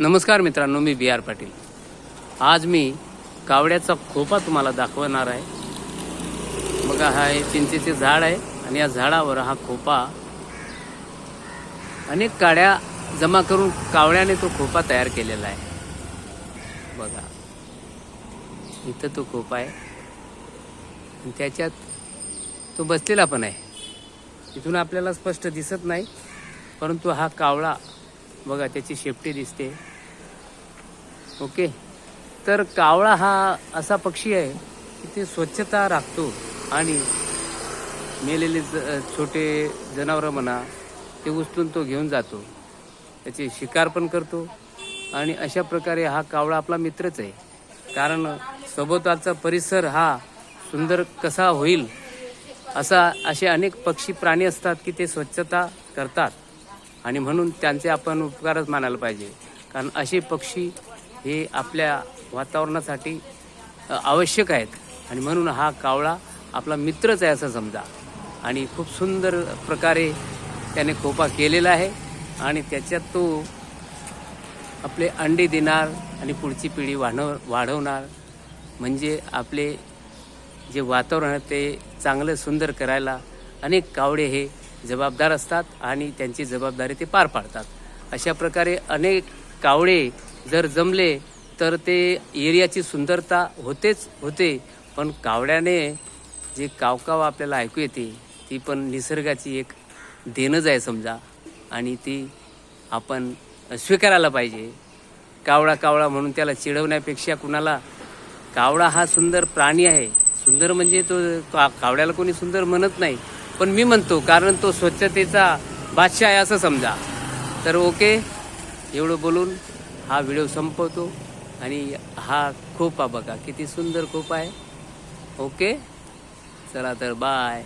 नमस्कार मित्रांनो मी बी आर पाटील. आज मी कावड्याचा खोपा तुम्हाला दाखवणार आहे. बघा हा हे चिंचेचे झाड आहे आणि या झाडावर हा खोपा अनेक काड्या जमा करून कावड्याने तो खोपा तयार केलेला आहे. बघा इथं तो खोपा आहे. आणि त्याच्यात तो बसलेला पण आहे. इथून आपल्याला स्पष्ट दिसत नाही परंतु हा कावळा बघा त्याची शेपटी दिसते. ओके. तर कावळा हा असा पक्षी आहे की ते स्वच्छता राखतो आणि मेलेले ज छोटे जनावरं म्हणा ते उचलून तो घेऊन जातो. त्याची शिकार पण करतो आणि अशा प्रकारे हा कावळा आपला मित्रच आहे. कारण सभोवतालचा परिसर हा सुंदर कसा होईल असा असे अनेक पक्षी प्राणी असतात की ते स्वच्छता करतात. आणि म्हणून त्यांचे आपण उपकारच मानायला पाहिजे. कारण असे पक्षी हे आपल्या वातावरणासाठी आवश्यक आहेत. आणि म्हणून हा कावळा आपला मित्रच आहे असं समजा. आणि खूप सुंदर प्रकारे त्याने खोपा केलेला आहे. आणि त्याच्यात तो आपले अंडे देणार आणि पुढची पिढी वाढव वाढवणार. म्हणजे आपले जे वातावरण आहे ते चांगलं सुंदर करायला अनेक कावडे हे जबाबदार असतात आणि त्यांची जबाबदारी ते पार पाडतात. अशा प्रकारे अनेक कावळे जर जमले तर ते एरियाची सुंदरता होतेच होते. पण कावड्याने जे कावकाव आपल्याला ऐकू येते ती पण निसर्गाची एक देणंच आहे समजा. आणि ती आपण स्वीकारायला पाहिजे. कावळा कावळा म्हणून त्याला चिडवण्यापेक्षा कुणाला कावळा हा सुंदर प्राणी आहे. सुंदर म्हणजे तो का कावड्याला कोणी सुंदर म्हणत नाही. पण मी म्हणतो कारण तो स्वच्छतेचा बादशाह आहे असं समजा. तर ओके एवढं बोलून हा व्हिडिओ संपवतो आणि हा खोपा बघा किती सुंदर खोपा आहे. ओके? चला तर बाय.